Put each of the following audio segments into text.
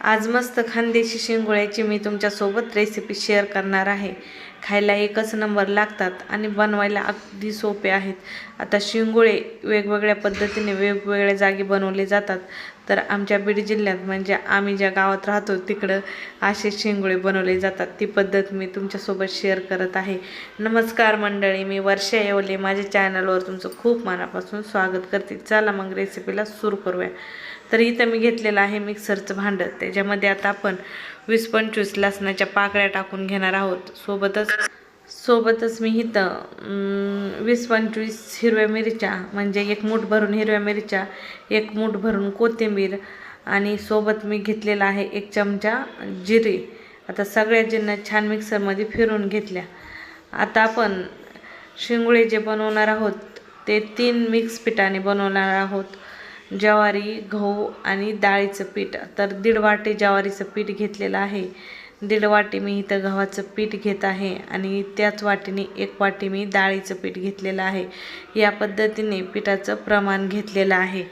आज मस्त खानदेशी शिंगोळ्याची मी तुमच्यासोबत रेसिपी शेअर करणार आहे. खायला एकच नंबर लागतात आणि बनवायला अगदी सोपे आहेत. आता शिंगोळे वेगवेगळ्या पद्धतीने वेगवेगळ्या जागी बनवले जातात. तर आमच्या बीड जिल्ह्यात म्हणजे आम्ही ज्या गावात राहतो तिकडं असे शिंगोळे बनवले जातात. ती पद्धत मी तुमच्यासोबत शेअर करत आहे. नमस्कार मंडळी मी वर्षा येवले. माझ्या चॅनलवर तुमचं खूप मनापासून स्वागत करते. चला मग रेसिपीला सुरू करूया. तर इथं मी घेतलेलं आहे मिक्सरचं भांडं. त्याच्यामध्ये आता आपण वीस पंचवीस लसणाच्या पाकळ्या टाकून घेणार आहोत. सोबतच सोबतच मी इथं वीस पंचवीस हिरव्या मिरच्या म्हणजे एक मूठ भरून हिरव्या मिरच्या एक मूठ भरून कोथिंबीर आणि सोबत मी घेतलेला आहे एक चमचा जिरे. आता सगळ्या जिन्ना छान मिक्सरमध्ये फिरून घेतल्या. आता आपण शिंगुळे जे बनवणार आहोत ते तीन मिक्स पिठाने बनवणार आहोत. ज्वारी गहू आणि डाळीचं पीठ. तर दीड वाटी ज्वारीचं पीठ घेतलेलं आहे. दीड वाटी मी इथं गव्हाचं पीठ घेत आहे आणि त्याच वाटीने एक वाटी मी डाळीचं पीठ घेतलेलं आहे. या पद्धतीने पिठाचं प्रमाण घेतलेलं आहे.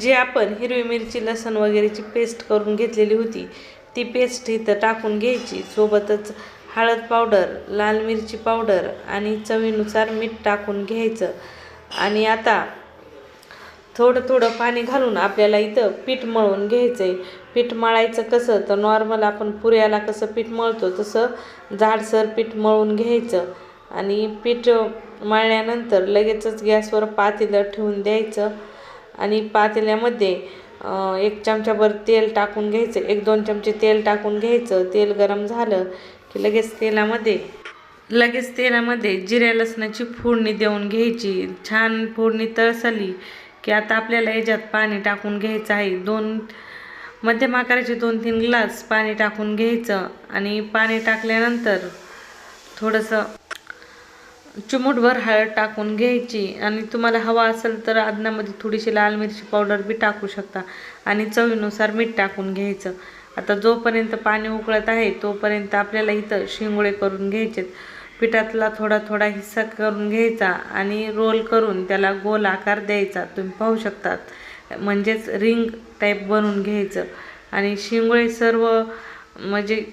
जे आपण हिरवी मिरची लसण वगैरेची पेस्ट करून घेतलेली होती ती पेस्ट इथं टाकून घ्यायची. सोबतच हळद पावडर लाल मिरची पावडर आणि चवीनुसार मीठ टाकून घ्यायचं. आणि आता थोडं थोडं पाणी घालून आपल्याला इथं पीठ मळून घ्यायचं आहे पीठ मळायचं कसं? तर नॉर्मल आपण पुऱ्याला कसं पीठ मळतो तसं जाडसर पीठ मळून घ्यायचं. आणि पीठ मळल्यानंतर लगेचच गॅसवर पातेलं ठेवून द्यायचं. आणि पातेल्यामध्ये एक चमच्याभर तेल टाकून घ्यायचं. एक दोन चमचे तेल टाकून घ्यायचं. तेल गरम झालं की लगेच तेलामध्ये लगेच तेलामध्ये जिऱ्या लसणाची फोडणी देऊन घ्यायची. छान फोडणी तळसली की आता आपल्याला याच्यात पाणी टाकून घ्यायचं आहे. दोन मध्यम आकाराचे दोन तीन ग्लास पाणी टाकून घ्यायचं आणि पाणी टाकल्यानंतर थोडंसं चिमूटभर हळद टाकून घ्यायची. आणि तुम्हाला हवा असेल तर अदनामध्ये थोडीशी लाल मिरची पावडर बी टाकू शकता. आणि चवीनुसार मीठ टाकून घ्यायचं. आता जोपर्यंत पाणी उकळत आहे तोपर्यंत आपल्याला इथं शिंगोळे करून घ्यायचे पिठातला थोडा थोडा हिस्सा करून घ्यायचा आणि रोल करून त्याला गोल आकार द्यायचा. तुम्ही पाहू शकतात. म्हणजेच रिंग टाईप बनवून घ्यायचं. आणि शिंगोळे सर्व म्हणजे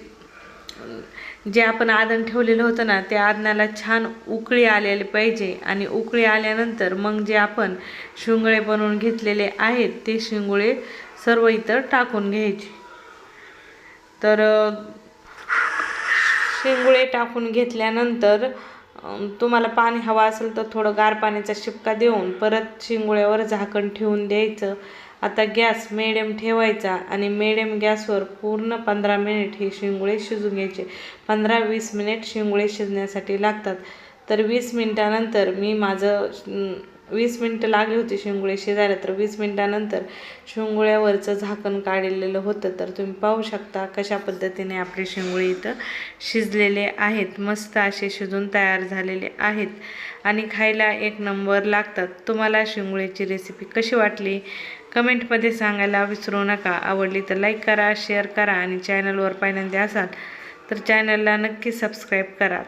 जे आपण आदण ठेवलेलं होतं ना त्या आदनाला छान उकळी आलेली पाहिजे. आणि उकळी आल्यानंतर मग जे आपण शिंगोळे बनवून घेतलेले आहेत ते शिंगोळे सर्व इतर टाकून घ्यायचे. तर शिंगोळे टाकून घेतल्यानंतर तुम्हाला पाणी हवं असेल तर थोडं गार पाण्याचा शिपका देऊन परत शिंगोळ्यावर झाकण ठेवून द्यायचं. आता गॅस मिडियम ठेवायचा आणि मिडियम गॅसवर पूर्ण पंधरा मिनिट हे शिंगोळे शिजून घ्यायचे. पंधरा वीस मिनिट शिंगोळे शिजण्यासाठी लागतात. तर वीस मिनटानंतर मी माझं वीस मिनटं लागली होती शिंगोळे शिजायला तर वीस मिनटानंतर शिंगोळ्यावरचं झाकण काढलेलं होतं. तर तुम्ही पाहू शकता कशा पद्धतीने आपले शिंगोळे इथं शिजलेले आहेत. मस्त असे शिजून तयार झालेले आहेत. आणि खायला एक नंबर लागतात. तुम्हाला शिंगोळ्याची रेसिपी कशी वाटली? कमेंटमध्ये सांगायला विसरू नका. आवडली तर लाईक करा शेअर करा आणि चॅनलवर पहिल्यांदा असाल तर चॅनलला नक्की सबस्क्राईब करा.